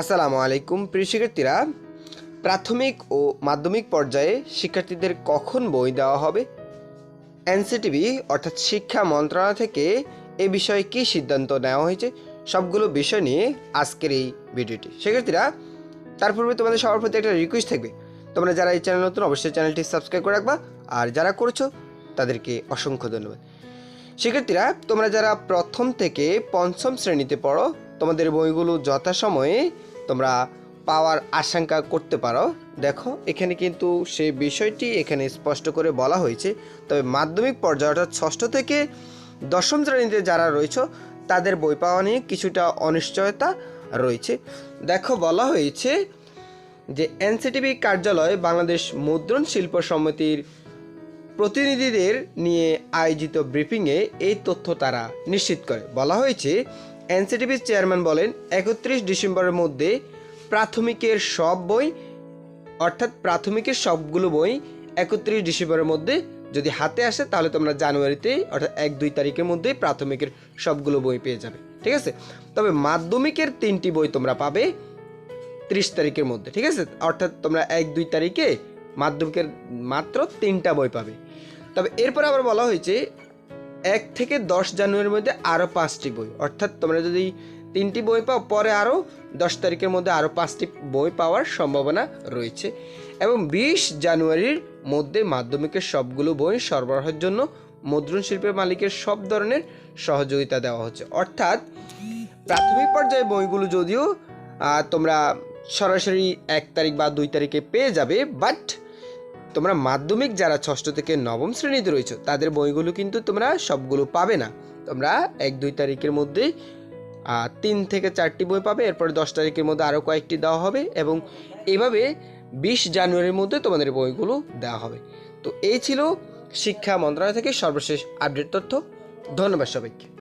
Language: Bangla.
আসসালামু আলাইকুম, প্রিয় শিক্ষার্থীরা। প্রাথমিক ও মাধ্যমিক পর্যায়ে শিক্ষার্থীদের কখন বই দেওয়া হবে? এনসিটিভি, অর্থাৎ শিক্ষা মন্ত্রণালয় থেকে এ বিষয়ে কী সিদ্ধান্ত নেওয়া হয়েছে? সবগুলো বিষয় নিয়ে আজকের এই ভিডিওটি। শিক্ষার্থীরা, তার পূর্বে তোমাদের সবার প্রতি একটা রিকোয়েস্ট থাকবে। তোমরা যারা এই চ্যানেল নতুন, অবশ্যই চ্যানেলটি সাবস্ক্রাইব করে রাখবা। আর যারা করেছ, তাদেরকে অসংখ্য ধন্যবাদ। শিক্ষার্থীরা, তোমরা যারা প্রথম থেকে পঞ্চম শ্রেণীতে পড়ো, তোমাদের বইগুলো যথাসময়ে তোমরা পাওয়ার আশঙ্কা করতে পারো। দেখো, এখানে কিন্তু সেই বিষয়টি এখানে স্পষ্ট করে বলা হয়েছে। তবে মাধ্যমিক পর্যায়ে অর্থাৎ ষষ্ঠ থেকে দশম শ্রেণীতে যারা রয়েছে, তাদের বই পাওয়া নিয়ে কিছুটা অনিশ্চয়তা রয়েছে। দেখো, বলা হয়েছে যে, এনসিটিভি কার্যালয় বাংলাদেশ মুদ্রণ শিল্প সমিতির প্রতিনিধিদের নিয়ে আয়োজিত ব্রিফিংয়ে এই তথ্য তারা নিশ্চিত করে। বলা হয়েছে, এনসিটিভির চেয়ারম্যান বলেন, একত্রিশ ডিসেম্বরের মধ্যে প্রাথমিকের সব বই, অর্থাৎ প্রাথমিকের সবগুলো বই একত্রিশ ডিসেম্বরের মধ্যে যদি হাতে আসে, তাহলে তোমরা জানুয়ারিতে, অর্থাৎ এক দুই তারিখের মধ্যেই প্রাথমিকের সবগুলো বই পেয়ে যাবে। ঠিক আছে? তবে মাধ্যমিকের তিনটি বই তোমরা পাবে ত্রিশ তারিখের মধ্যে। ঠিক আছে? অর্থাৎ তোমরা এক দুই তারিখে মাধ্যমিকের মাত্র তিনটা বই পাবে। তবে এরপর আবার বলা হয়েছে, এক থেকে দশ জানুয়ারির মধ্যে আরও পাঁচটি বই। অর্থাৎ তোমরা যদি তিনটি বই পাও, পরে আরও দশ তারিখের মধ্যে আরও পাঁচটি বই পাওয়ার সম্ভাবনা রয়েছে। এবং বিশ জানুয়ারির মধ্যে মাধ্যমিকের সবগুলো বই সরবরাহের জন্য মুদ্রণ শিল্পের মালিকের সব ধরনের সহযোগিতা দেওয়া হচ্ছে। অর্থাৎ প্রাথমিক পর্যায়ে বইগুলো যদিও তোমরা সরাসরি এক তারিখ বা দুই তারিখে পেয়ে যাবে, বাট তোমরা মাধ্যমিক যারা ষষ্ঠ থেকে নবম শ্রেণীতে রয়েছে তাদের বইগুলো কিন্তু তোমরা সবগুলো পাবে না। তোমরা এক দুই তারিখের মধ্যে আহ, তিন থেকে চারটি বই পাবে এরপরে দশ তারিখের মধ্যে আরও কয়েকটি দেওয়া হবে এবং এভাবে বিশ জানুয়ারির মধ্যে তোমাদের বইগুলো দেওয়া হবে। তো এই ছিল শিক্ষা মন্ত্রণালয় থেকে সর্বশেষ আপডেট তথ্য। ধন্যবাদ সবাইকে।